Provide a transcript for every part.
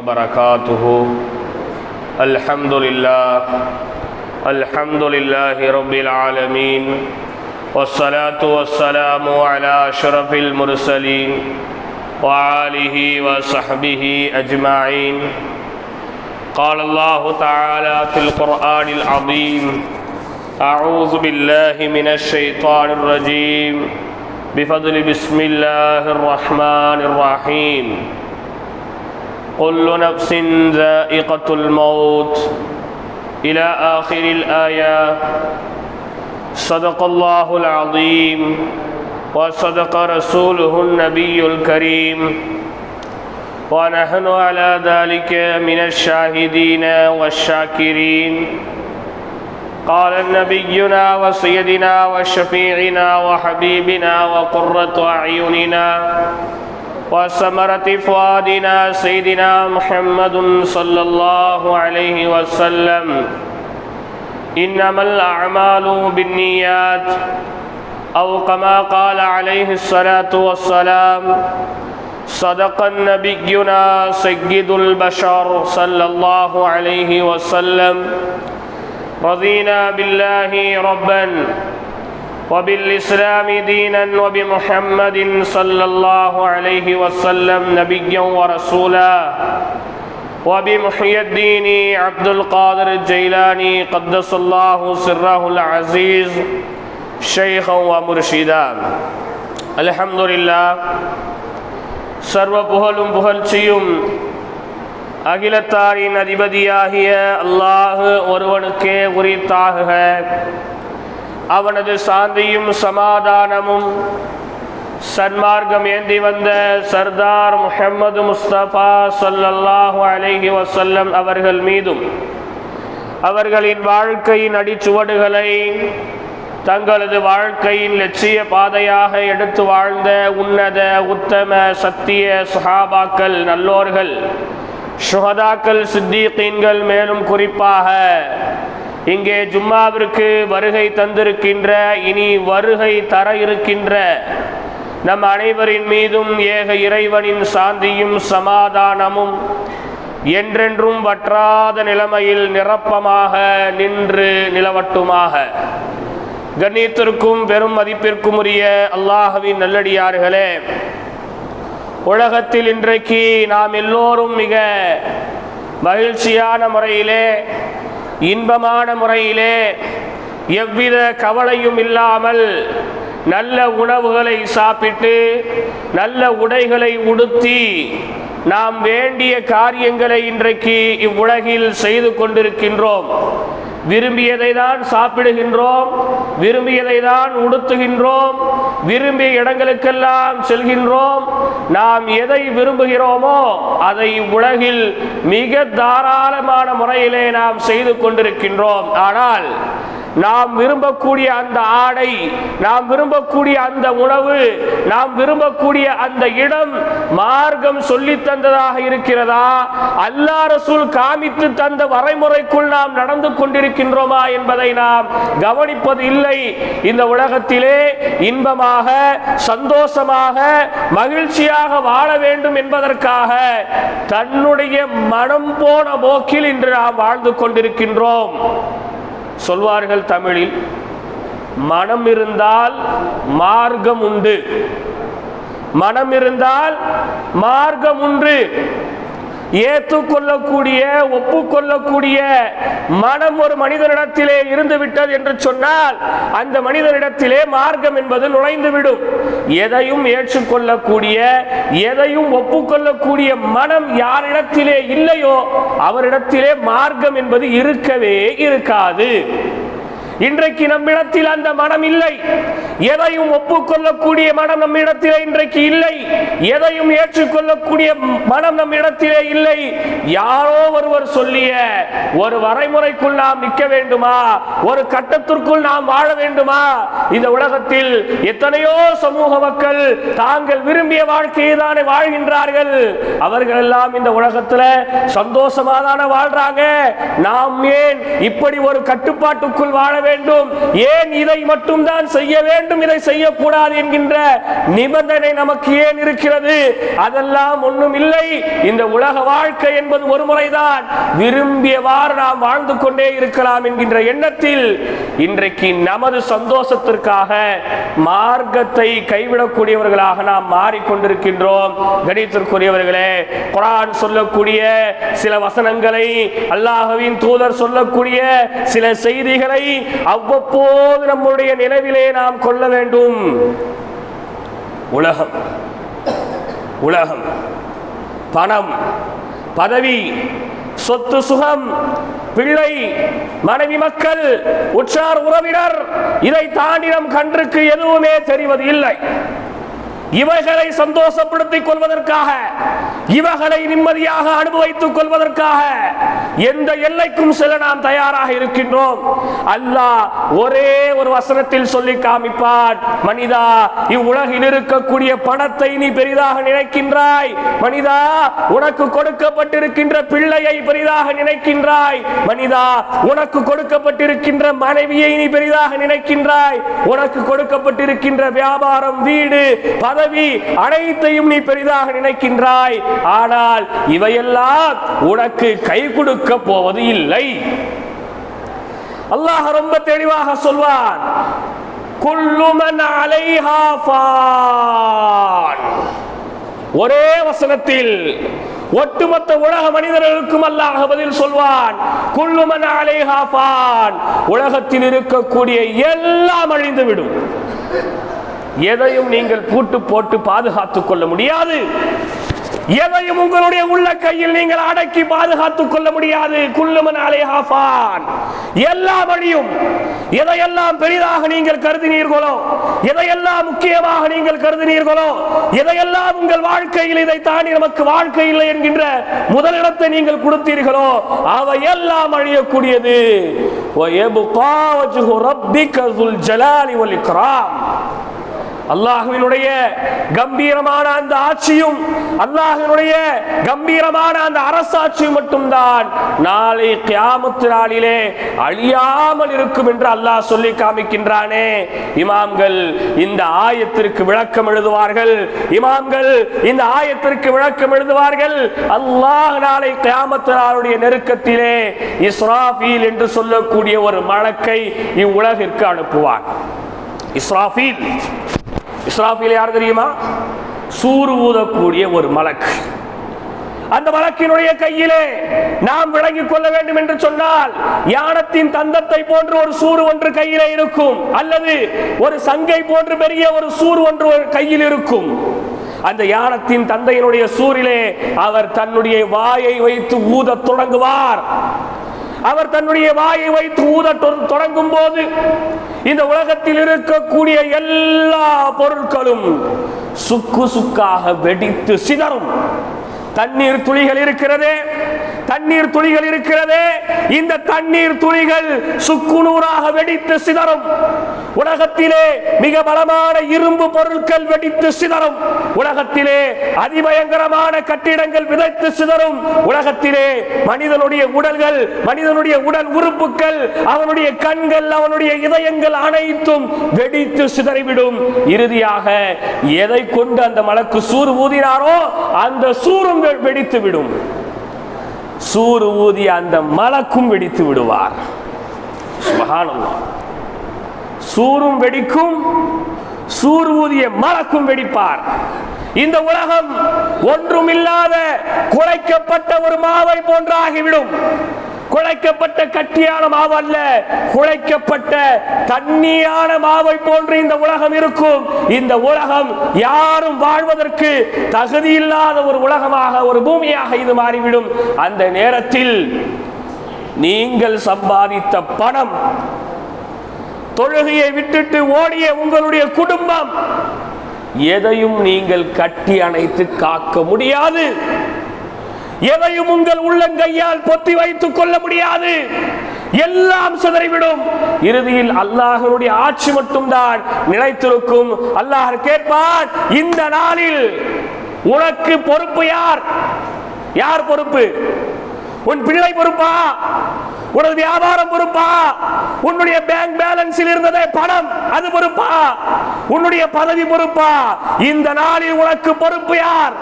وبركاته. الحمد لله. الحمد لله رب العالمين. والصلاة والسلام على أشرف المرسلين وآله وصحبه أجمعين. قال الله تعالى في القرآن العظيم أعوذ بالله من الشيطان الرجيم. بفضل بسم الله الرحمن الرحيم. كل نفس ذائقة الموت إلى آخر الآية. صدق الله العظيم وصدق رسوله النبي الكريم. ونحن على ذلك من الشاهدين والشاكرين. قال نبينا وسيدنا وشفيعنا وحبيبنا وقرة أعيننا. وثمرة فؤادنا سيدنا محمد صلى الله عليه وسلم. إنما الأعمال بالنيات أو كما قال عليه الصلاة والسلام صدق نبينا سيد البشر صلى الله عليه وسلم. رضينا بالله ربا. وبالإسلام دينا وبمحمد صلى الله عليه وسلم نبيا ورسولا وبمحي الدين عبد القادر الجيلاني قدس الله سره العزيز شيخا ومرشدا الحمد لله சர்வ புகழும் புகழ்ச்சியும் அகிலத்தாரின் அதிபதியாகிய அல்லாஹ் ஒருவனுக்கே உரித்தாகுக அவனது சாந்தியும் சமாதானமும் சன்மார்க்கம் ஏந்தி வந்த சர்தார் முஹம்மது முஸ்தபா சொல்லல்லாஹு அலைஹி வசல்லம் அவர்கள் மீதும் அவர்களின் வாழ்க்கையின் அடிச்சுவடுகளை தங்களது வாழ்க்கையின் லட்சிய பாதையாக எடுத்து வாழ்ந்த உன்னத உத்தம சத்திய சஹாபாக்கள் நல்லோர்கள் சுகதாக்கள் சித்தீக்கீன்கள் மேலும் குறிப்பாக இங்கே ஜும்மாவிற்கு வருகை தந்திருக்கின்ற இனி வருகை தர இருக்கின்ற நம் அனைவரின் மீதும் ஏக இறைவனின் சாந்தியும் சமாதானமும் என்றென்றும் வற்றாத நிலைமையில் நிரப்பமாக நின்று நிலவட்டுமாக. கண்ணியத்திற்கும் பெரும் மதிப்பிற்கும் உரிய அல்லாஹவின் நல்லடியார்களே உலகத்தில் இன்றைக்கு நாம் எல்லோரும் மிக மகிழ்ச்சியான முறையிலே இன்பமான முறையிலே எவ்வித கவலையும் இல்லாமல் நல்ல உணவுகளை சாப்பிட்டு நல்ல உடைகளை உடுத்தி நாம் வேண்டிய காரியங்களை இன்றைக்கு இவ்வுலகில் செய்து கொண்டிருக்கின்றோம். விரும்பியதை தான் சாப்பிடுகின்றோம் விரும்பியதை தான் உடுத்துகின்றோம் விரும்பிய இடங்களுக்கெல்லாம் செல்கின்றோம். நாம் எதை விரும்புகிறோமோ அதை உலகில் மிக தாராளமான முறையிலே நாம் செய்து கொண்டிருக்கின்றோம். ஆனால் நாம் விரும்பக்கூடிய அந்த ஆடை நாம் விரும்பக்கூடிய அந்த உணவு நாம் விரும்பக்கூடிய அந்த இடம் மார்க்கம் சொல்லி தந்ததாக இருக்கிறதா? அல்லா ரசூல் காமித்து தந்த வரைமுறைக்குள் நாம் நடந்து கொண்டிருக்கின்றோமா என்பதை நாம் கவனிப்பது இல்லை. இந்த உலகத்திலே இன்பமாக சந்தோஷமாக மகிழ்ச்சியாக வாழ வேண்டும் என்பதற்காக தன்னுடைய மனம் போன போக்கில் இன்று நாம் வாழ்ந்து கொண்டிருக்கின்றோம். சொல்வார்கள் தமிழில் மனம் இருந்தால் மார்க்கம் உண்டு. மனம் இருந்தால் மார்க்கம் உண்டு. ஏற்றுக்கொள்ளக்கூடிய ஒப்புக்கொள்ளக்கூடிய மனம் ஒரு மனிதனிடத்திலே இருந்து விட்டது என்று சொன்னால் அந்த மனிதனிடத்திலே மார்க்கம் என்பது நுழைந்துவிடும். எதையும் ஏற்றுக்கொள்ளக்கூடிய எதையும் ஒப்புக்கொள்ளக்கூடிய மனம் யாரிடத்திலே இல்லையோ அவரிடத்திலே மார்க்கம் என்பது இருக்கவே இருக்காது. இன்றைக்கு நம்மிடத்தில் அந்த மனம் இல்லை. எதையும் ஒப்புக்கொள்ளக்கூடிய மனம் நம்மிடத்திலே இன்றைக்கு இல்லை. எதையும் ஏற்றுக்கொள்ளக்கூடிய மனம் நம்மிடத்திலே இல்லை. யாரோ ஒருவர் சொல்லிய ஒரு வரைமுறைக்குள் நாம் நிற்க வேண்டுமா? ஒரு கட்டத்திற்குள் நாம் வாழ வேண்டுமா? இந்த உலகத்தில் எத்தனையோ சமூக மக்கள் தாங்கள் விரும்பிய வாழ்க்கையை தானே வாழ்கின்றார்கள். அவர்கள் எல்லாம் இந்த உலகத்துல சந்தோஷமாதான வாழ்றாங்க. நாம் ஏன் இப்படி ஒரு கட்டுப்பாட்டுக்குள் வாழ வேண்டும் வேண்டும். ஏன் இதை மட்டும்தான் செய்ய வேண்டும்? இதை செய்யக்கூடாது என்கின்ற நிபந்தனை நமக்கு ஏன் இருக்கிறது? அதெல்லாம் ஒன்றும் இல்லை. இந்த உலக வாழ்க்கை என்பது ஒரு முறைதான். விரும்பியவாறு நாம் வாழ்ந்து கொண்டே இருக்கலாம் என்கின்ற எண்ணத்தில் இன்றைக்கு நமது சந்தோஷத்திற்காக மார்க்கத்தை கைவிடக்கூடியவர்களாக நாம் மாறிக்கொண்டிருக்கின்றோம். கணித்திற்குரியவர்களே குரான் சொல்லக்கூடிய சில வசனங்களை அல்லாஹவின் தூதர் சொல்லக்கூடிய சில செய்திகளை அவ்வப்போது நம்முடைய நினைவிலே நாம் கொள்ள வேண்டும். உலகம். உலகம். பணம். பதவி. சொத்து சுகம். பிள்ளை. மனைவி மக்கள். உற்றார் உறவினர். இதை தாண்டி நம் கன்றுக்கு எதுவுமே தெரிவது இல்லை இவைகளை சந்தோஷப்படுத்திக் கொள்வதற்காக இவைகளை நிம்மதியாக அனுபவித்துக் கொள்வதற்காக எந்த எல்லைக்கும் செல்ல நாம் தயாராக இருக்கின்றோம். அல்லாஹ் ஒரே ஒரு வசனத்தில் சொல்லி காமிப்பான் மனிதா இவ்வுலகில் இருக்கக்கூடிய பணத்தை நீ பெரிதாக நினைக்கின்றாய். மனிதா உனக்கு கொடுக்கப்பட்டிருக்கின்ற பிள்ளையை பெரிதாக நினைக்கின்றாய். மனிதா உனக்கு கொடுக்கப்பட்டிருக்கின்ற மனைவியை நீ பெரிதாக நினைக்கின்றாய். உனக்கு கொடுக்கப்பட்டிருக்கின்ற வியாபாரம் வீடு பத பதவி அனைத்தையும் நீ பெரிதாக நினைக்கின்றாய். ஆனால் இவையெல்லாம் உனக்கு கை கொடுக்க போவது இல்லை. அல்லாஹ் ரொம்ப தெளிவாக சொல்வான். குள்ளுமன் அலைஹா ஒரே வசனத்தில் ஒட்டுமொத்த உலக மனிதர்களுக்கும் அல்லாஹ் பதில் சொல்வான். குள்ளுமன் அலைஹா உலகத்தில் இருக்கக்கூடிய எல்லாம் அழிந்து விடும் எதையும் நீங்கள் பூட்டு போட்டு பாதுகாத்துக் கொள்ள முடியாது. எதையும் உங்களுடைய உள்ள கையில் நீங்கள் அடக்கி பாதுகாத்துக் கொள்ள முடியாது. குள்ளுமனாலே ஹாஃபான். எல்லா வழியும் எதையெல்லாம் பெரிதாக நீங்கள் கருதினீர்களோ எதையெல்லாம் முக்கியமாக நீங்கள் கருதினீர்களோ எதையெல்லாம் உங்கள் வாழ்க்கையில் இதை தாண்டி நமக்கு வாழ்க்கை இல்லை என்கின்ற முதலிடத்தை நீங்கள் கொடுத்தீர்களோ அவை எல்லாம் அழியக்கூடியது. ஒ எபு பாவஜு ரப்பிகல் ஜலாலி ஒலிக்ராம் அல்லாஹுவினுடைய கம்பீரமான அந்த ஆட்சியும் அல்லாஹினுடைய கம்பீரமான அந்த அரசாட்சியும் மட்டும்தான் நாளை கியாமத்து நாளிலே அழியாமல் இருக்கும் என்று அல்லாஹ் சொல்லி காமிக்கின்றானே. இமாம்கள் இந்த ஆயத்திற்கு விளக்கம் எழுதுவார்கள். இமாம்கள் இந்த ஆயத்திற்கு விளக்கம் எழுதுவார்கள். அல்லாஹ் நாளை கியாமத்து நாளுடைய நெருக்கத்திலே இஸ்ராஃபீல் என்று சொல்லக்கூடிய ஒரு மழக்கை இவ்வுலகிற்கு அனுப்புவான். இஸ்ராஃபீல் இஸ்ராஃபில் யார் தெரியுமா? சூறு ஊதக்கூடிய ஒரு மலக்கு. அந்த மலக்கினுடைய கையிலே நாம் விளங்கிக் கொள்ள வேண்டும் என்று சொன்னால் யானத்தின் தந்தத்தை போன்று ஒரு சூறு ஒன்று கையிலே இருக்கும் அல்லது ஒரு சங்கை போன்று பெரிய ஒரு சூறு ஒன்று ஒரு கையில் இருக்கும். அந்த யானத்தின் தந்தையினுடைய சூரிலே அவர் தன்னுடைய வாயை வைத்து ஊதத் தொடங்குவார். அவர் தன்னுடைய வாயை வைத்து ஊத தொடங்கும் போது இந்த உலகத்தில் இருக்கக்கூடிய எல்லா பொருட்களும் சுக்கு சுக்காக வெடித்து சிதறும். தண்ணீர் துளிகள் இருக்கிறதே. தண்ணீர் துளிகள் இருக்கிறதே. இந்த தண்ணீர் துளிகள் சுக்குநூறாக வெடித்து சிதறும். உலகத்திலே மிக பலமான இரும்பு பொருட்கள் வெடித்து சிதறும். உலகத்திலே அதிபயங்கரமான கட்டிடங்கள் விதைத்து சிதறும். உலகத்திலே மனிதனுடைய உடல்கள் மனிதனுடைய உடல் உறுப்புகள் அவனுடைய கண்கள் அவனுடைய இதயங்கள் அனைத்தும் வெடித்து சிதறிவிடும். இறுதியாக எதை கொண்டு அந்த மலக்கு சூறு ஊதினாரோ அந்த சூரும் வெ- வெடித்து விடும் சூறு ஊதிய அந்த மலக்கும் வெடித்து விடுவார். சூரும் வெடிக்கும் சூர் ஊதிய மலக்கும் வெடிப்பார். இந்த உலகம் ஒன்றுமில்லாத குறைக்கப்பட்ட ஒரு மாவை போன்றாகிவிடும். குழைக்கப்பட்ட கட்டியான மாவு அல்ல. குழைக்கப்பட்ட தண்ணியான மாவை போன்று இந்த உலகம் இருக்கும். இந்த உலகம் யாரும் வாழ்வதற்கு தகுதி இல்லாத ஒரு உலகமாக ஒரு பூமியாக இது மாறிவிடும். அந்த நேரத்தில் நீங்கள் சம்பாதித்த பணம் தொழுகையை விட்டுட்டு ஓடிய உங்களுடைய குடும்பம் எதையும் நீங்கள் கட்டி அணைத்து காக்க முடியாது. எதையும் உங்கள் உள்ளங்கையால் பொத்தி வைத்துக் கொள்ள முடியாது. எல்லாம் சிதறிவிடும். இறுதியில் அல்லாஹனுடைய ஆட்சி மட்டும்தான் நிலைத்திருக்கும். அல்லாஹ் கேட்பார் இந்த நாளில் உனக்கு பொறுப்பு யார்? யார் பொறுப்பு? உன் பிள்ளை பொறுப்பா? உனது வியாபாரம் பொறுப்பா? உன்னுடைய பேங்க் பேலன்ஸில் இருந்ததே பணம் அது பொறுப்பா? உன்னுடைய பதவி பொறுப்பா? இந்த நாளில் உனக்கு பொறுப்பு யார்?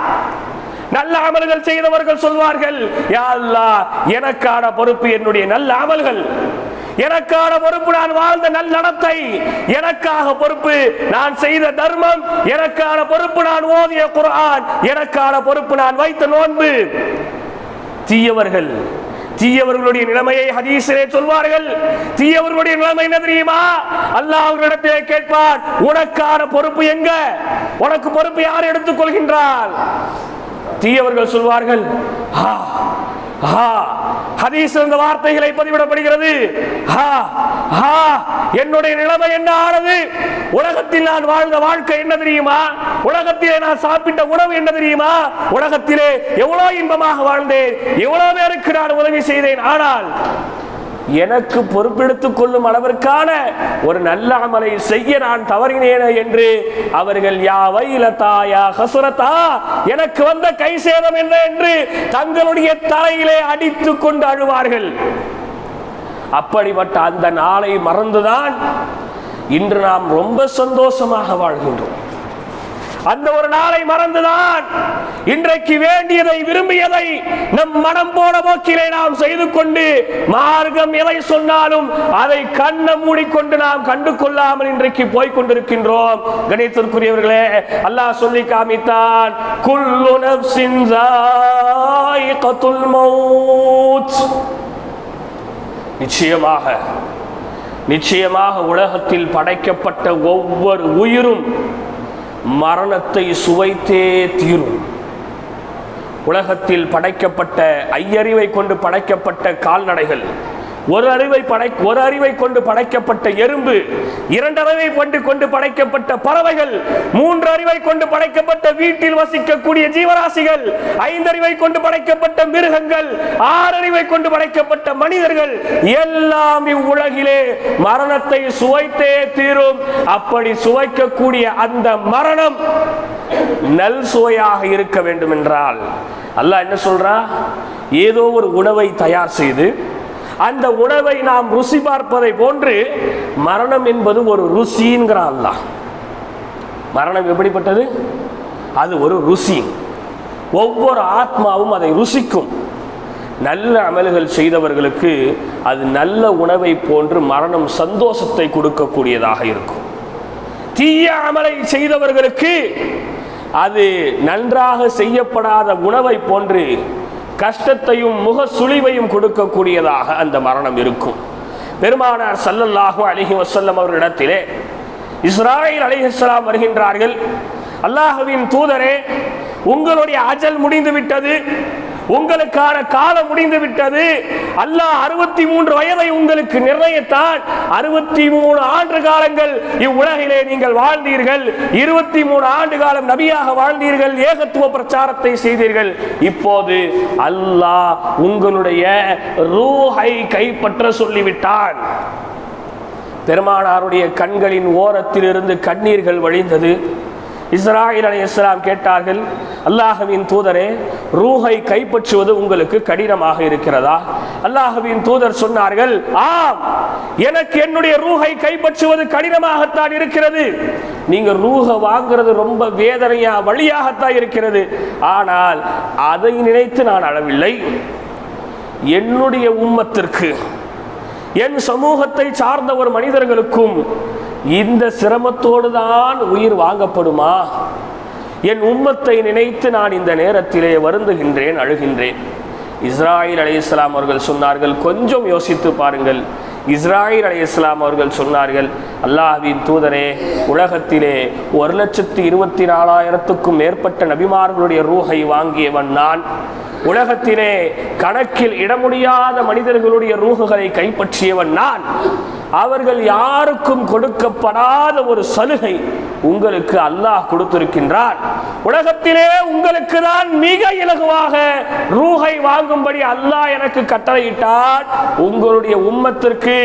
நல்ல அமல்கள் செய்தவர்கள் சொல்வார்கள் யா அல்லாஹ் எனக்கான பொறுப்பு என்னுடைய நல்ல அமல்கள். எனக்கான பொறுப்பு நான் வாழ்ந்த நல்லடத்தை எனக்காக பொறுப்பு நான் செய்த தர்மம். எனக்கான பொறுப்பு நான் ஓதிய குரான் எனக்கான பொறுப்பு நான் வைத்த நோன்பு. தீயவர்கள் தீயவர்களுடைய நிலைமையை ஹதீஸிலே சொல்வார்கள். தீயவர்களுடைய நிலைமை என்ன தெரியுமா? அல்லாஹ் அவர்களிடத்திலே கேட்பார் உனக்கான பொறுப்பு எங்க? உனக்கு பொறுப்பு யார் எடுத்துக் கொள்கின்றார் தீயவர்கள் சொல்வார்கள் ஹதீஸ் இந்த வார்த்தைகளை பதிவிடப்படுகிறது. என்னுடைய நிலைமை என்ன ஆனது? உலகத்தில் நான் வாழ்ந்த வாழ்க்கை என்ன தெரியுமா? உலகத்திலே நான் சாப்பிட்ட உணவு என்ன தெரியுமா? உலகத்திலே எவ்வளவு இன்பமாக வாழ்ந்தேன் எவ்வளவு பேருக்கு நான் உதவி செய்தேன். ஆனால் எனக்கு பொறுப்பெடுத்துக் கொள்ளும் அளவிற்கான ஒரு நல்ல அமலை செய்ய நான் தவறினேனே என்று அவர்கள் யா வைலதா யா ஹசுரதா எனக்கு வந்த கை சேதம் என்ன? என்று தங்களுடைய தலையிலே அடித்துக் கொண்டு அழுவார்கள். அப்படிப்பட்ட அந்த நாளை மறந்துதான் இன்று நாம் ரொம்ப சந்தோஷமாக வாழ்கின்றோம். அந்த ஒரு நாளை மறந்துதான். இன்றைக்கு வேண்டியதை விரும்பியதை நம் மனம் போன போக்கிலே நாம் செய்து கொண்டு மார்க்கம் எதை சொன்னாலும் அதை கண்ண மூடிக்கொண்டு நாம் கண்டு கொள்ளாமல் இன்றைக்கு போய் கொண்டிருக்கின்றோம் கணித்திற்குரியவர்களே அல்லாஹ் சொல்லி காமித்தான் குல்லு நஃப்ஸின் நிச்சயமாக நிச்சயமாக உலகத்தில் படைக்கப்பட்ட ஒவ்வொரு உயிரும் மரணத்தை சுவைத்தே தீரும். உலகத்தில் படைக்கப்பட்ட ஐயறிவை கொண்டு படைக்கப்பட்ட கால்நடைகள். ஒரு அறிவை படை ஒரு அறிவை கொண்டு படைக்கப்பட்ட எறும்பு இரண்டு அறிவை கொண்டு கொண்டு படைக்கப்பட்ட பறவைகள் மூன்று அறிவை கொண்டு படைக்கப்பட்ட வீட்டில் வசிக்கக்கூடிய ஜீவராசிகள் ஐந்தறிவை கொண்டு படைக்கப்பட்ட மிருகங்கள் ஆறு அறிவை கொண்டு படைக்கப்பட்ட மனிதர்கள் எல்லாம் இவ்வுலகிலே மரணத்தை சுவைத்தே தீரும். அப்படி சுவைக்கக்கூடிய அந்த மரணம் நல் சுவையாக இருக்க வேண்டும் என்றால் அல்லாஹ் என்ன சொல்றா? ஏதோ ஒரு உணவை தயார் செய்து அந்த உணவை நாம் ருசி பார்ப்பதை போன்று மரணம் என்பது ஒரு ருசிங்கிறான் அல்ல மரணம் எப்படிப்பட்டது? அது ஒரு ருசி. ஒவ்வொரு ஆத்மாவும் அதை ருசிக்கும். நல்ல அமல்கள் செய்தவர்களுக்கு அது நல்ல உணவை போன்று மரணம் சந்தோஷத்தை கொடுக்கக்கூடியதாக இருக்கும். தீய அமலை செய்தவர்களுக்கு அது நன்றாக செய்யப்படாத உணவை போன்று கஷ்டத்தையும் முக சுழிவையும் கொடுக்கக்கூடியதாக அந்த மரணம் இருக்கும். பெருமானார் சல்லல்லாஹு அலிஹி வசல்லம் அவர்களிடத்திலே இஸ்ராயில் அலிஹிஸ்லாம் வருகின்றார்கள். அல்லாஹுவின் தூதரே உங்களுடைய அஜல் முடிந்து விட்டது உங்களுக்கான காலம் முடிந்து விட்டது. அல்லாஹ் அறுபத்தி மூன்று வயதை உங்களுக்கு நிர்ணயித்தான் அறுபத்தி மூணு ஆண்டு காலங்கள் இவ்வுலகிலே நீங்கள் வாழ்ந்தீர்கள். இருபத்தி மூணு ஆண்டு காலம் நபியாக வாழ்ந்தீர்கள். ஏகத்துவ பிரச்சாரத்தை செய்தீர்கள். இப்போது அல்லாஹ் உங்களுடைய ரூஹை கைப்பற்ற சொல்லிவிட்டான். பெருமானாருடைய கண்களின் ஓரத்தில் இருந்து கண்ணீர்கள் வழிந்தது. இஸ்ராயில் அலி இஸ்லாம் கேட்டார்கள் அல்லாஹுவின் தூதரே ரூஹை கைப்பற்றுவது உங்களுக்கு கடினமாக இருக்கிறதா? அல்லாஹுவின் தூதர் சொன்னார்கள் ஆம் எனக்கு என்னுடைய ரூஹை கைப்பற்றுவது கடினமாகத்தான் இருக்கிறது. நீங்க ரூஹ வாங்குறது ரொம்ப வேதனையா வழியாகத்தான் இருக்கிறது. ஆனால் அதை நினைத்து நான் அளவில்லை என்னுடைய உம்மத்திற்கு என் சமூகத்தை சார்ந்த ஒரு மனிதர்களுக்கும் இந்த சிரமத்தோடு தான் உயிர் வாங்கப்படுமா? என் உம்மத்தை நினைத்து நான் இந்த நேரத்திலே வருந்துகின்றேன் அழுகின்றேன். இஸ்ராயில் அலி இஸ்லாம் அவர்கள் சொன்னார்கள் கொஞ்சம் யோசித்து பாருங்கள். இஸ்ராயில் அலி இஸ்லாம் அவர்கள் சொன்னார்கள் அல்லாஹ்வின் தூதரே உலகத்திலே ஒரு லட்சத்து இருபத்தி நாலாயிரத்துக்கும் மேற்பட்ட நபிமார்களுடைய ரூஹை வாங்கியவன் நான். உலகத்திலே கணக்கில் இட முடியாத மனிதர்களுடைய ரூகுகளை கைப்பற்றியவன் நான். அவர்கள் யாருக்கும் கொடுக்கப்படாத ஒரு சலுகை உங்களுக்கு அல்லாஹ் கொடுத்திருக்கின்றார் உலகத்திலே உங்களுக்கு தான் மிக இலகுவாக ரூஹை வாங்கும்படி அல்லாஹ் எனக்கு கட்டளையிட்டான். உங்களுடைய உம்மத்திற்கு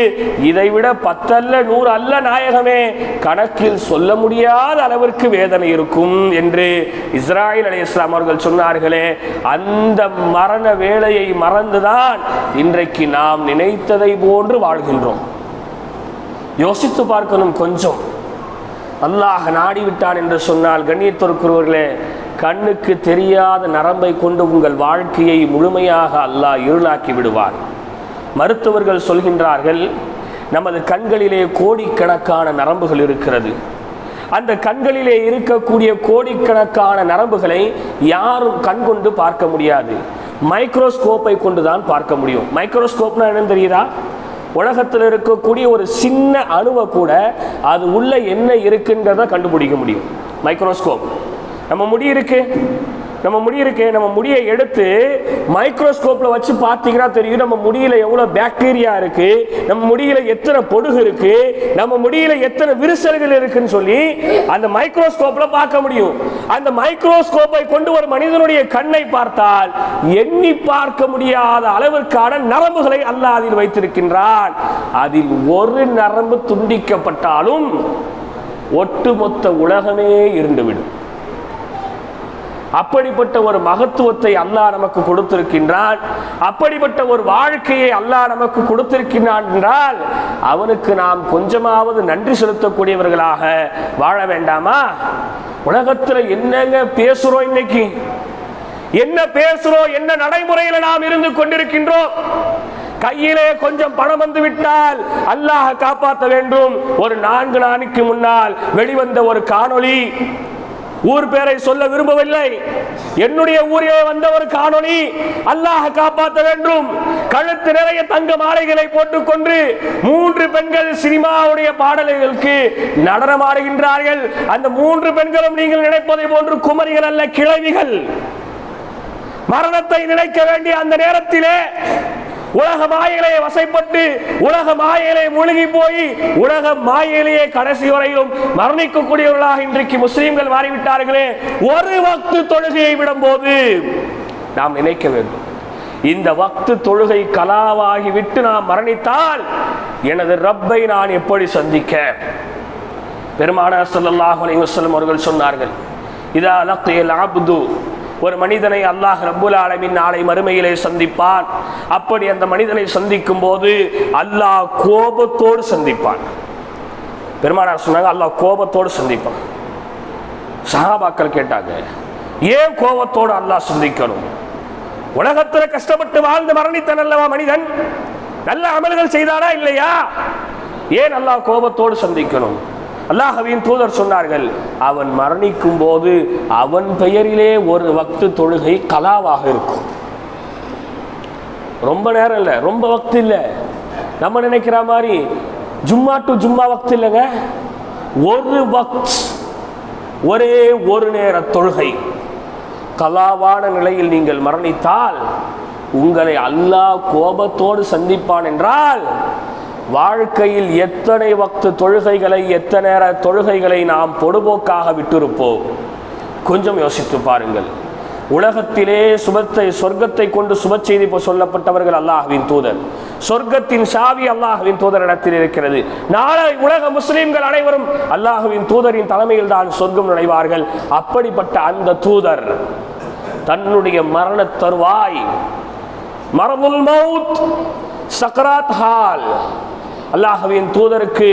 இதைவிட பத்தல்ல நூறு அல்ல நாயகமே கணக்கில் சொல்ல முடியாத அளவிற்கு வேதனை இருக்கும் என்று இஸ்ராயல் அலி இஸ்லாம் அவர்கள் சொன்னார்களே அந்த மரண வேலையை மறந்துதான் இன்றைக்கு நாம் நினைத்ததை போன்று வாழ்கின்றோம். யோசித்து பார்க்கணும் கொஞ்சம். அல்லாஹ் நாடிவிட்டான் என்று சொன்னால் கண்ணியத்திற்குரியவர்களே கண்ணுக்கு தெரியாத நரம்பை கொண்டு உங்கள் வாழ்க்கையை முழுமையாக அல்லாஹ் இருளாக்கி விடுவார் மருத்துவர்கள் சொல்கின்றார்கள் நமது கண்களிலே கோடிக்கணக்கான நரம்புகள் இருக்கிறது. அந்த கண்களிலே இருக்கக்கூடிய கோடிக்கணக்கான நரம்புகளை யாரும் கண் கொண்டு பார்க்க முடியாது. மைக்ரோஸ்கோப்பை கொண்டு தான் பார்க்க முடியும். மைக்ரோஸ்கோப்னா என்னன்னு தெரியுதா? உலகத்தில் இருக்கக்கூடிய ஒரு சின்ன அணுவை கூட அது உள்ள என்ன இருக்குன்றத கண்டுபிடிக்க முடியும். மைக்ரோஸ்கோப் நம்ம முடி இருக்குது நம்ம முடி இருக்கு நம்ம முடியை எடுத்து மைக்ரோஸ்கோப்ல வச்சு பார்த்தீங்கன்னா தெரியும் நம்ம முடியில எவ்வளவு பாக்டீரியா இருக்கு நம்ம முடியில எத்தனை பொடுகு இருக்கு நம்ம முடியில எத்தனை விரிசல்கள் இருக்குன்னு சொல்லி அந்த மைக்ரோஸ்கோப்ல பார்க்க முடியும். அந்த மைக்ரோஸ்கோப்பை கொண்டு ஒரு மனிதனுடைய கண்ணை பார்த்தால் எண்ணி பார்க்க முடியாத அளவிற்கான நரம்புகளை அல்ல அதில் வைத்திருக்கின்றான். அதில் ஒரு நரம்பு துண்டிக்கப்பட்டாலும் ஒட்டுமொத்த உலகமே இருந்துவிடும். அப்படிப்பட்ட ஒரு மகத்துவத்தை அல்லாஹ் நமக்கு கொடுத்திருக்கின்றான். அப்படிப்பட்ட ஒரு வாழ்க்கையை அல்லாஹ் நமக்கு கொடுத்திருக்கின்றான் என்றால் அவனுக்கு நாம் கொஞ்சமாவது நன்றி செலுத்தக்கூடியவர்களாக வாழ வேண்டாமா? உலகத்துல என்னங்க பேசுறோம் இன்னைக்கு? என்ன பேசுறோம்? என்ன நடைமுறையில நாம் இருந்து கொண்டிருக்கின்றோம்? கையிலே கொஞ்சம் பணம் வந்து விட்டால் அல்லாஹ் காப்பாற்ற வேண்டும். ஒரு நான்கு நாளைக்கு முன்னால் வெளிவந்த ஒரு காணொளி. ஊர் பேரை சொல்ல விரும்பவில்லை. என்னுடைய ஊரில் வந்த ஒரு காணொளி அல்லாஹ் காப்பாற்ற வேண்டும். கழுத்து நிறைய தங்க மாலைகளை போட்டுக்கொண்டு மூன்று பெண்கள் சினிமாவுடைய பாடல்களுக்கு நடனமாடுகின்றார்கள் அந்த மூன்று பெண்களும் நீங்கள் நினைப்பதை போன்று குமரிகள் அல்ல கிழவிகள். மரணத்தை நினைக்க வேண்டிய அந்த நேரத்திலே உலக மாயிலே வசைப்பட்டு உலக மாயிலே முழுகி போய் உலக மாயிலேயே கடைசி வரையிலும் மரணிக்கக்கூடியவர்களாக இன்றைக்கு முஸ்லீம்கள் மாறிவிட்டார்களே ஒரு வக்து தொழுகையை விடும்போது நாம் நினைக்க வேண்டும். இந்த வக்து தொழுகை கலாவாகி விட்டு நாம் மரணித்தால் எனது ரப்பை நான் எப்படி சந்திக்க? பெருமானார் சல்லாஹ் அலி வஸல்லம் அவர்கள் சொன்னார்கள் இதா லக்கியல் அப்து ஒரு மனிதனை அல்லாஹ் ரப்புல் ஆலமின் நாளை மறுமையிலே சந்திப்பான். அப்படி அந்த மனிதனை சந்திக்கும் போது அல்லாஹ் கோபத்தோடு சந்திப்பான். பெருமானார் சொன்னாங்க அல்லாஹ் கோபத்தோடு சந்திப்பான். சஹாபாக்கள் கேட்டாங்க ஏன் கோபத்தோடு அல்லாஹ் சந்திக்கணும்? உலகத்தில் கஷ்டப்பட்டு வாழ்ந்து மரணித்த நல்லவா மனிதன்? நல்ல அமல்கள் செய்தானா இல்லையா? ஏன் அல்லாஹ் கோபத்தோடு சந்திக்கணும்? அல்லாஹவின் தூதர் சொன்னார்கள் அவன் மரணிக்கும் போது அவன் பெயரிலே ஒரு வக்து தொழுகை கலாவாக இருக்கும். ரொம்ப நேரம் இல்லை ரொம்ப வக்து இல்லை. நம்ம நினைக்கிற மாதிரி ஜும்மா டு ஜும்மா வக்து இல்லைங்க. ஒரு வக்த் ஒரே ஒரு நேர தொழுகை. கலாவான நிலையில் நீங்கள் மரணித்தால் உங்களை அல்லாஹ் கோபத்தோடு சந்திப்பான் என்றால் வாழ்க்கையில் எத்தனை வக்து தொழுகைகளை எத்தனை நேர தொழுகைகளை நாம் பொடுபோக்காக விட்டிருப்போம்? கொஞ்சம் யோசித்து பாருங்கள். உலகத்திலே சுபத்தை சொர்க்கத்தை கொண்டு சுப செய்தி சொல்லப்பட்டவர்கள் அல்லாஹ்வின் தூதர். சொர்க்கத்தின் சாவி அல்லாஹவின் தூதர் இடத்தில் இருக்கிறது. நாளை உலக முஸ்லிம்கள் அனைவரும் அல்லாஹுவின் தூதரின் தலைமையில் தான் சொர்க்கம் நுழைவார்கள். அப்படிப்பட்ட அந்த தூதர் தன்னுடைய மரண தருவாய். மரமுல் மவுத் சக்கராத் ஹால். அல்லாஹுவின் தூதருக்கு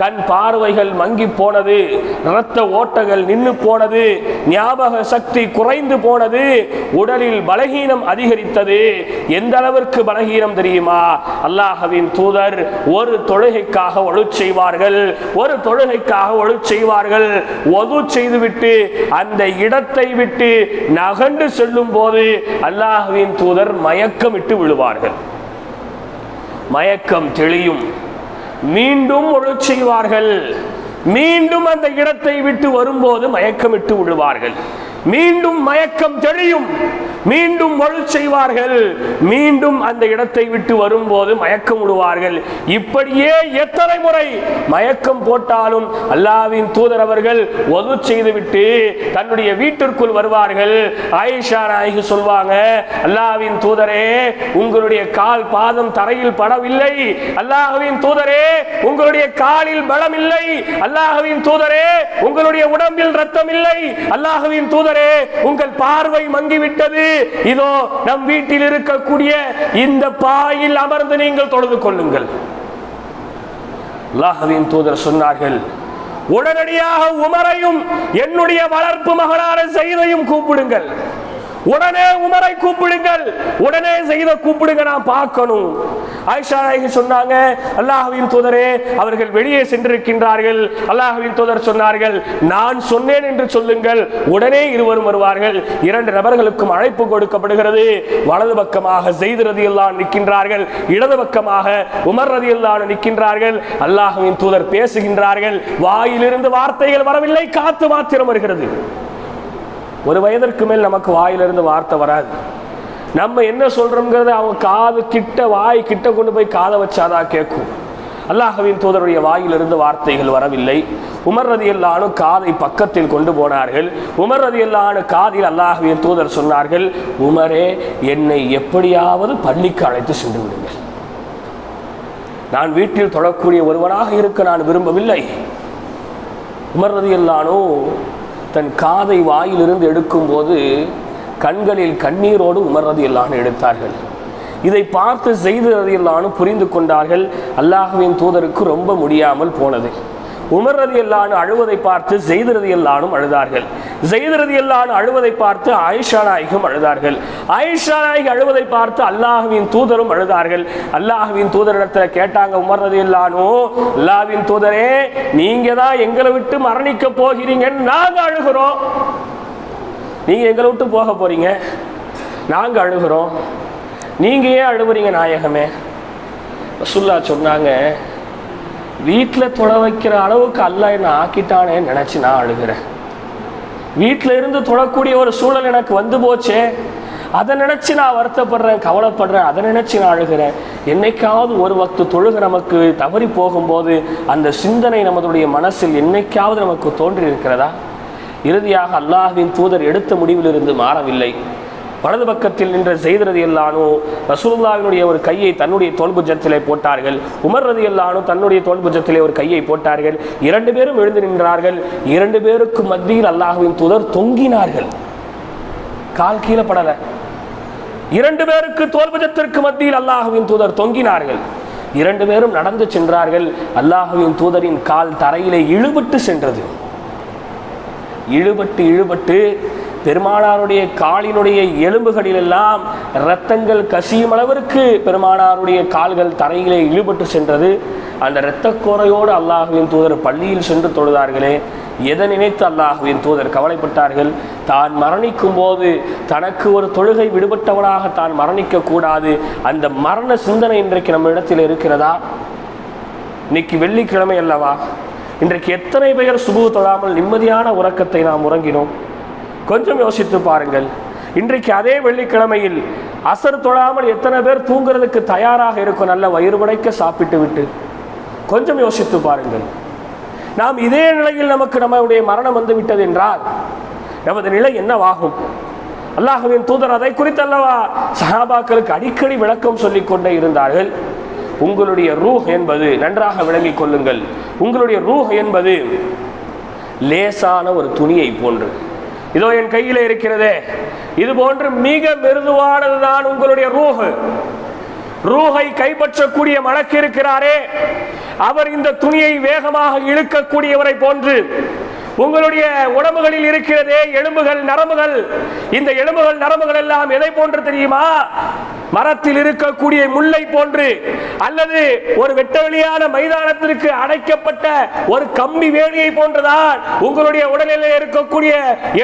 கண் பார்வைகள் மங்கி போனது இரத்த ஓட்டங்கள் நின்று போனது ஞாபக சக்தி குறைந்து போனது உடலில் பலகீனம் அதிகரித்தது. எந்த அளவிற்கு பலகீனம் தெரியுமா? அல்லாஹவின் தூதர் ஒரு தொழுகைக்காக ஒழு செய்வார்கள் ஒரு தொழுகைக்காக ஒழு செய்வார்கள். ஒது செய்துவிட்டு அந்த இடத்தை விட்டு நகண்டு செல்லும் போது அல்லாஹுவின் தூதர் மயக்கமிட்டு விழுவார்கள். மயக்கம் தெளியும். மீண்டும் ஒழு செய்வார்கள். மீண்டும் அந்த இடத்தை விட்டு வரும்போது மயக்கமிட்டு விடுவார்கள். மீண்டும் மயக்கம் தெளியும். மீண்டும் வலு செய்வார்கள். மீண்டும் அந்த இடத்தை விட்டு வரும்போது மயக்கம் விடுவார்கள். இப்படியே எத்தனை முறை மயக்கம் போட்டாலும் அல்லாவின் தூதர் அவர்கள் ஒது செய்துவிட்டு தன்னுடைய வீட்டிற்குள் வருவார்கள். ஆயிஷா நாயகி சொல்வாங்க அல்லாவின் தூதரே உங்களுடைய கால் பாதம் தரையில் படவில்லை. அல்லாஹுவின் தூதரே உங்களுடைய காலில் பலம் இல்லை அல்லாஹுவின் தூதரே உங்களுடைய உடம்பில் ரத்தம் இல்லை அல்லாஹுவின் தூதர் உங்கள் பார்வை மங்கிவிட்டது. இதோ நம் வீட்டில் இருக்கக்கூடிய இந்த பாயில் அமர்ந்து நீங்கள் தொழுது கொள்ளுங்கள். அல்லாஹ்வின் தூதர் சொன்னார்கள் உடனடியாக உமரையும் என்னுடைய வளர்ப்பு மகனான செய்தையும் கூப்பிடுங்கள். உடனே உமரை கூப்பிடுங்கள். உடனே செய்த கூப்பிடுங்க நான் பார்க்கணும். ஆயிஷா நாயகி சொன்னாங்க அல்லாஹுவின் தூதரே அவர்கள் வெளியே சென்றிருக்கின்றார்கள். அல்லாஹுவின் தூதர் சொன்னார்கள் நான் சொன்னேன் என்று சொல்லுங்கள். உடனே இருவரும் வருவார்கள். இரண்டு நபர்களுக்கும் அழைப்பு கொடுக்கப்படுகிறது. வலது பக்கமாக செய்து ரதியெல்லாம் நிற்கின்றார்கள். இடது பக்கமாக உமர் ரதியெல்லாம் நிற்கின்றார்கள். அல்லாஹுவின் தூதர் பேசுகின்றார்கள். வாயிலிருந்து வார்த்தைகள் வரவில்லை காத்து மாத்திரம் வருகிறது. ஒரு வயதிற்கு மேல் நமக்கு வாயிலிருந்து வார்த்தை வராது. நம்ம என்ன சொல்றோம்ங்கிறத அவங்க காது கிட்ட வாய் கிட்ட கொண்டு போய் காதை வச்சாதான் கேட்கும். அல்லாஹவின் தூதருடைய வாயிலிருந்து வார்த்தைகள் வரவில்லை. உமர் ரதியல்லானு காதை பக்கத்தில் கொண்டு போனார்கள். உமர் ரதியல்லானு காதில் அல்லாஹவின் தூதர் சொன்னார்கள் உமரே என்னை எப்படியாவது பள்ளிக்கு அழைத்து சென்று விடுங்கள். நான் வீட்டில் தொடக்கூடிய ஒருவனாக இருக்க நான் விரும்பவில்லை. உமர் ரதியல்லானோ தன் காதை வாயிலிருந்து எடுக்கும்போது கண்களில் கண்ணீரோடு உமர் ரதியல்லானு எடுத்தார்கள். இதை பார்த்து செய்து ரதியல்லானு புரிந்து கொண்டார்கள். அல்லாஹுவின் தூதருக்கு ரொம்ப முடியாமல் போனது. உமர் ரதி எல்லானு அழுவதை பார்த்து ஜெயித் ரதி எல்லானும் அழுதார்கள். ஜெயித் ரதி எல்லானு அழுவதை பார்த்து ஆயிஷா நாயகம் அழுதார்கள். ஆயிஷா நாயகி அழுவதை பார்த்து அல்லாஹுவின் தூதரும் அழுதார்கள். அல்லாஹுவின் தூதரிடத்துல கேட்டாங்க உமர் ரதி ரதியல்லானு அல்லாஹ்வின் தூதரே நீங்க தான் எங்களை விட்டு மரணிக்க போகிறீங்கன்னு நாங்க அழுகிறோம். நீங்க எங்களை விட்டு போக போறீங்க? நாங்க அழுகிறோம். நீங்க ஏன் அழுகுறீங்க நாயகமே? ரசுல்லா சொன்னாங்க வீட்டில் தொட வைக்கிற அளவுக்கு அல்லாஹ் என்ன ஆக்கிட்டானே நினச்சி நான் அழுகிறேன். வீட்டில் இருந்து தொடக்கூடிய ஒரு சூழல் எனக்கு வந்து போச்சே. அதை நினச்சி நான் வருத்தப்படுறேன் கவலைப்படுறேன் அதை நினச்சி நான் அழுகிறேன். என்னைக்காவது ஒரு வக்து தொழுக நமக்கு தவறி போகும்போது அந்த சிந்தனை நமதுடைய மனசில் என்னைக்காவது நமக்கு தோன்றி இருக்கிறதா இறுதியாக அல்லாஹ்வின் தூதர் எடுத்த முடிவிலிருந்து மாறவில்லை. வலது பக்கத்தில் நின்ற செய்தரதி எல்லானோ ரசூலுல்லாவினுடைய ஒரு கையை தன்னுடைய தோல்புஜத்திலே போட்டார்கள். உமர் ரதி எல்லானோ தன்னுடைய தோல்புஜத்திலே ஒரு கையை போட்டார்கள். இரண்டு பேரும் எழுந்து நின்றார்கள். இரண்டு பேருக்கு மத்தியில் அல்லாஹுவின் தூதர் தொங்கினார்கள். கால் கீழே இரண்டு பேருக்கு தோல்புஜத்திற்கு மத்தியில் அல்லாஹுவின் தூதர் தொங்கினார்கள். இரண்டு பேரும் நடந்து சென்றார்கள். அல்லாஹுவின் தூதரின் கால் தரையிலே இழுபட்டு சென்றது. இழுபட்டு இழுபட்டு பெருமானாருடைய காலினுடைய எலும்புகளிலெல்லாம் இரத்தங்கள் கசியும் அளவிற்கு பெருமானாருடைய கால்கள் தரையிலே இழுபட்டு சென்றது. அந்த இரத்தக்கோரையோடு அல்லாஹுவின் தூதர் பள்ளியில் சென்று தொழுதார்களே எதை நினைத்து அல்லாஹுவின் தூதர் கவலைப்பட்டார்கள்? தான் மரணிக்கும் போது தனக்கு ஒரு தொழுகை விடுபட்டவனாக தான் மரணிக்க கூடாது. அந்த மரண சிந்தனை இன்றைக்கு நம்ம இடத்தில் இருக்கிறதா? இன்னைக்கு வெள்ளிக்கிழமை அல்லவா? இன்றைக்கு எத்தனை பேர் சுபு தொழாமல் நிம்மதியான உறக்கத்தை நாம் உறங்கினோம்? கொஞ்சம் யோசித்து பாருங்கள். இன்றைக்கு அதே வெள்ளிக்கிழமையில் அசர் தொழாமல் எத்தனை பேர் தூங்குறதுக்கு தயாராக இருக்கும் நல்ல வயிறு உடைக்க சாப்பிட்டு விட்டு கொஞ்சம் யோசித்து பாருங்கள். நாம் இதே நிலையில் நமக்கு நம்முடைய மரணம் வந்து விட்டது என்றால் நமது நிலை என்னவாகும்? அல்லாஹுவின் தூதர் அதை குறித்து அல்லவா சஹாபாக்களுக்கு அடிக்கடி விளக்கம் சொல்லிக் கொண்டே இருந்தார்கள். உங்களுடைய ரூஹ் என்பது நன்றாக விளங்கிக் கொள்ளுங்கள். உங்களுடைய ரூஹ் என்பது லேசான ஒரு துணியை போன்று. இதோ என் கையில இருக்கிறதே. இது போன்று மிக மிருதுவானதுதான் உங்களுடைய ரூஹு. ரூஹை கைப்பற்றக்கூடிய மலக்கு இருக்கிறாரே. அவர் இந்த துணியை வேகமாக இழுக்கக்கூடியவரை போன்று உங்களுடைய உடம்புகளில் இருக்கிறதே எலும்புகள் நரம்புகள். இந்த எலும்புகள் நரம்புகள் எல்லாம் எதை போன்று தெரியுமா? மரத்தில் இருக்கக்கூடிய முல்லை போன்று. அல்லது ஒரு வெட்டவெளியான மைதானத்திற்கு அடைக்கப்பட்ட ஒரு கம்பி வேலியை போன்றுதான் உங்களுடைய உடலில் இருக்கக்கூடிய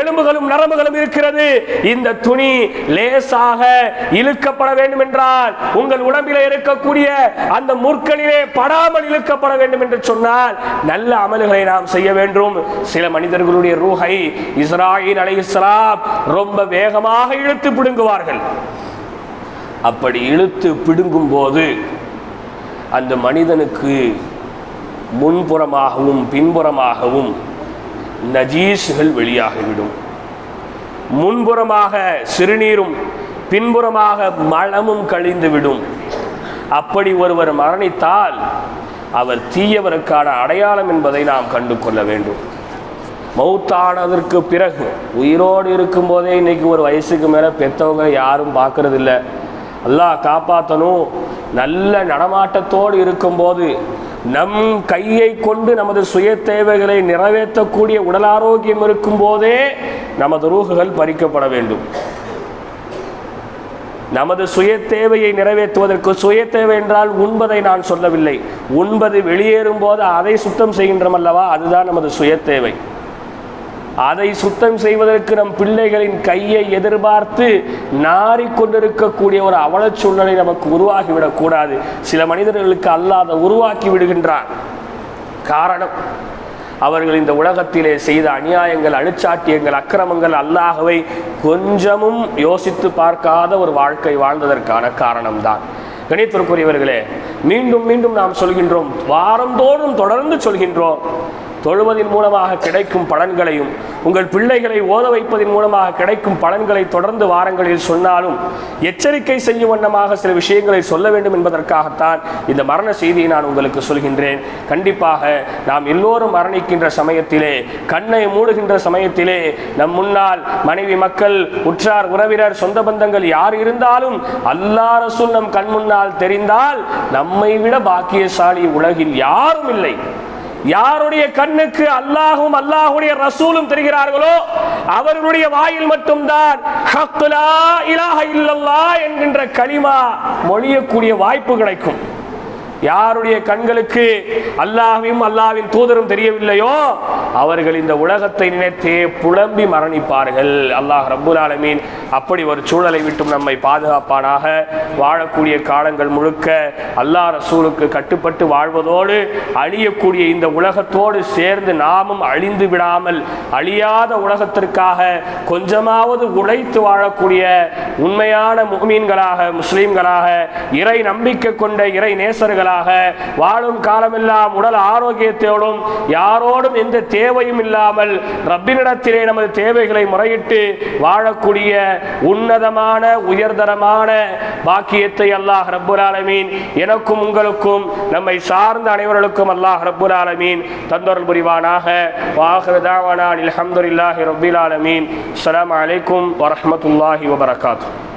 எலும்புகளும் நரம்புகளும் இருக்கிறது. இந்த துணி லேசாக இழுக்கப்பட வேண்டும் என்றால் உங்கள் உடம்பில் இருக்கக்கூடிய அந்த முற்களிலே படாமல் இழுக்கப்பட வேண்டும் என்று சொன்னால் நல்ல அமல்களை நாம் செய்ய வேண்டும். சில மனிதர்களுடைய ரூஹை இஸ்ராயில் அலைஹிஸ்ஸலாம் ரொம்ப வேகமாக இழுத்து பிடுங்குவார்கள். அப்படி இழுத்து பிடுங்கும் போது அந்த மனிதனுக்கு முன்புறமாகவும் பின்புறமாகவும் நஜீஸ்கள் வெளியாகிவிடும். முன்புறமாக சிறுநீரும் பின்புறமாக மலமும் கழிந்துவிடும். அப்படி ஒருவர் மரணித்தால் அவர் தீயவருக்கான அடையாளம் என்பதை நாம் கண்டு கொள்ள வேண்டும். மௌத்தானதற்கு பிறகு உயிரோடு இருக்கும்போதே இன்னைக்கு ஒரு வயசுக்கு மேலே பெற்றவங்க யாரும் பார்க்கறது அல்லாஹ் காப்பாற்றணும் நல்ல நடமாட்டத்தோடு இருக்கும்போது நம் கையை கொண்டு நமது சுய தேவைகளை நிறைவேற்றக்கூடிய உடல் ஆரோக்கியம் இருக்கும் போதே நமது ரூகுகள் பறிக்கப்பட வேண்டும். நமது சுய தேவையை நிறைவேற்றுவதற்கு சுய தேவை என்றால் உண்பதை நான் சொல்லவில்லை. உண்பது வெளியேறும் போது அதை சுத்தம் செய்கின்றோம் அல்லவா அதுதான் நமது சுய தேவை அதை சுத்தம் செய்வதற்கு நம் பிள்ளைகளின் கையை எதிர்பார்த்து நாறிக்கொண்டிருக்கக்கூடிய ஒரு அவலச் சூழ்நிலை நமக்கு உருவாகிவிடக் கூடாது சில மனிதர்களுக்கு அல்லாத உருவாக்கி விடுகின்றான். காரணம் அவர்கள் இந்த உலகத்திலே செய்த அநியாயங்கள் அணுச்சாட்டியங்கள் அக்கிரமங்கள் அல்லாகவே கொஞ்சமும் யோசித்து பார்க்காத ஒரு வாழ்க்கை வாழ்ந்ததற்கான காரணம்தான். கணித்திற்குரியவர்களே மீண்டும் மீண்டும் நாம் சொல்கின்றோம் வாரந்தோறும் தொடர்ந்து சொல்கின்றோம். தொழுவதின் மூலமாக கிடைக்கும் பலன்களையும் உங்கள் பிள்ளைகளை ஓத வைப்பதன் மூலமாக கிடைக்கும் பலன்களை தொடர்ந்து வாரங்களில் சொன்னாலும் எச்சரிக்கை செய்யும் வண்ணமாக சில விஷயங்களை சொல்ல வேண்டும் என்பதற்காகத்தான் இந்த மரண செய்தியை நான் உங்களுக்கு சொல்கின்றேன். கண்டிப்பாக நாம் எல்லோரும் மரணிக்கின்ற சமயத்திலே கண்ணை மூடுகின்ற சமயத்திலே நம் முன்னால் மனைவி மக்கள் உற்றார் உறவினர் சொந்த பந்தங்கள் யார் இருந்தாலும் அல்லா ரசூல் நம் கண் முன்னால் தெரிந்தால் நம்மை விட பாக்கியசாலி உலகில் யாரும் இல்லை. யாருடைய கண்ணுக்கு அல்லாஹும் அல்லாஹுடைய ரசூலும் தெரிகிறார்களோ அவர்களுடைய வாயில் மட்டும்தான் என்கின்ற களிமா மொழியக்கூடிய வாய்ப்பு கிடைக்கும். யாருடைய கண்களுக்கு அல்லாஹையும் அல்லாவின் தூதரும் தெரியவில்லையோ அவர்கள் இந்த உலகத்தை நினைத்தே புலம்பி மரணிப்பார்கள். அல்லாஹ் ரபுல் ஆலமீன் அப்படி ஒரு சூழலை விட்டும் நம்மை பாதுகாப்பானாக. வாழக்கூடிய காலங்கள் முழுக்க அல்லா ரசூலுக்கு கட்டுப்பட்டு வாழ்வதோடு அழியக்கூடிய இந்த உலகத்தோடு சேர்ந்து நாமும் அழிந்து விடாமல் அழியாத உலகத்திற்காக கொஞ்சமாவது உழைத்து வாழக்கூடிய உண்மையான முகமீன்களாக முஸ்லீம்களாக இறை நம்பிக்கை கொண்ட இறை நேசர்களாக வாழும் காலமெல்லாம் உடல் ஆரோக்கியத்தோடும் யாரோடும் எந்த தேவையும் இல்லாமல் ரப்பினிடத்திலே நமது தேவைகளை முறையிட்டு வாழக்கூடிய உன்னதமான உயர்தரமான பாக்கியத்தை அல்லாஹ் ரப்புல் ஆலமீன் எனக்கும் உங்களுக்கும் நம்மை சார்ந்த அனைவர்களுக்கும் அல்லாஹ் ரப்புல் ஆலமீன் தந்தொருள் புரிவானாக. வாஹிரு அலமதுல்லாஹி அல்ஹம்துலில்லாஹி ஆலமீன். அலாம் அலைக்கும் வரமத்துல்லாஹி வபரகாத்து.